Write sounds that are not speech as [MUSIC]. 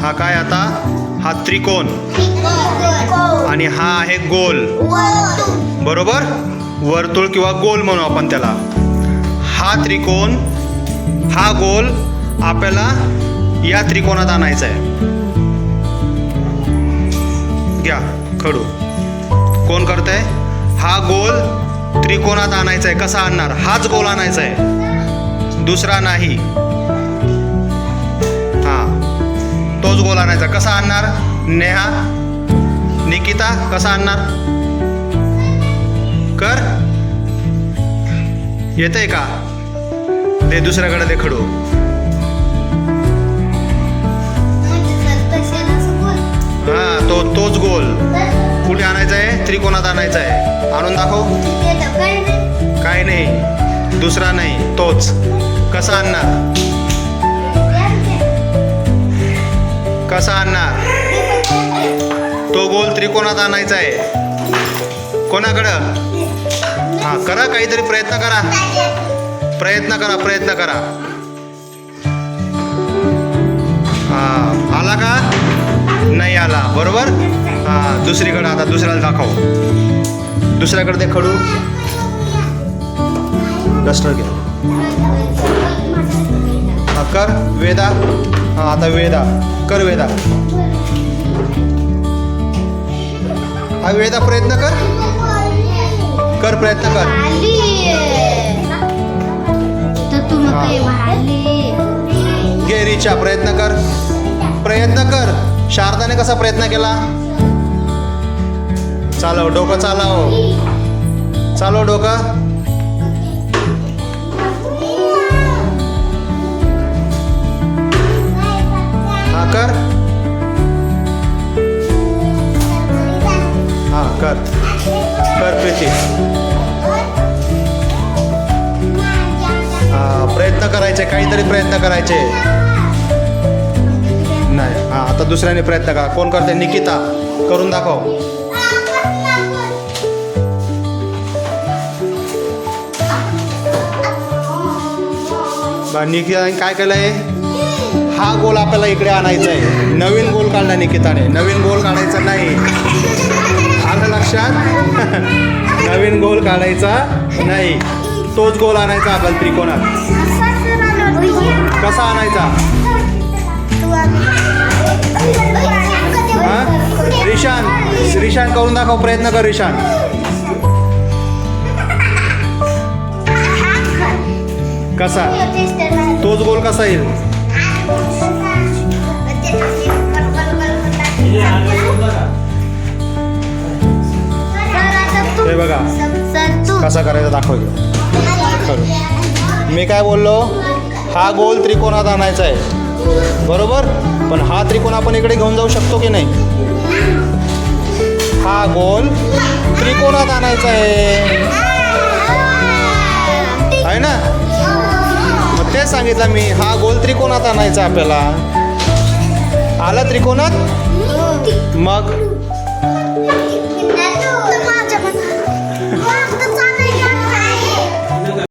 हा काय आता? हा त्रिकोण. आणि हा आहे गोल. बरोबर? वर्तुळ किंवा गोल म्हणू आपण त्याला. हा त्रिकोण हा गोल आपल्याला या त्रिकोणात आणायचा आहे घ्या खडू. कोण करतंय? हा गोल त्रिकोणात आणायचा आहे कसा आणणार? हाच गोल आणायचा आहे दुसरा नाही. तोच गोल आणायचा. कसा आणणार? नेहा निकिता कसा आणणार? कर. येतंय का? दे दुसऱ्याकडे दे खडू. हा तो तोच गोल. कुठे आणायचा आहे? त्रिकोणात आणायचा आहे. आणून दाखव. काय नाही. दुसरा नाही. तोच. कसा आणणार? कसा आणणार तो गोल त्रिकोणात आणायचा आहे. कोणाकडं? हां करा काहीतरी प्रयत्न करा. प्रयत्न करा प्रयत्न करा. हा आला का? नाही आला. बरोबर? हा दुसरीकडं आता दुसऱ्याला दाखव. दुसऱ्याकडे ते खडू. डस्टर घ्या हा कर वेदा. हा आता वेदा. कर वेदा. हा वेदा प्रयत्न कर. कर प्रयत्न कर. घे रिचा प्रयत्न कर. प्रयत्न कर. शारदाने कसा प्रयत्न केला? चालव डोकं चालव. चालव डोकं. कर. कर प्रीती. हा प्रयत्न करायचे काहीतरी प्रयत्न करायचे. नाही हा आता दुसऱ्याने प्रयत्न करा. कोण करते निकिता. करून दाखव. निकिताने काय केलंय? हा गोल आपल्याला इकडे आणायचा आहे. नवीन गोल काढला निकिताने. नवीन गोल काढायचा नाही. आलं लक्षात? [LAUGHS] नवीन गोल काढायचा नाही. तोच गोल आणायचा आपल्याला त्रिकोणात. कसा आणायचा? हा? रिशान रिशान करून दाखव प्रयत्न कर रिशान. कसा? तोच गोल कसा येईल? हे बघा. कसा करायचा दाखव मी काय बोललो? हा गोल त्रिकोणात आणायचा आहे. बरोबर? पण हा त्रिकोण आपण इकडे घेऊन जाऊ शकतो की नाही? हा गोल त्रिकोणात आणायचा आहे. आहे ना? मग तेच सांगितलं मी हा गोल त्रिकोणात आणायचा आपल्याला. आला त्रिकोणात? मग?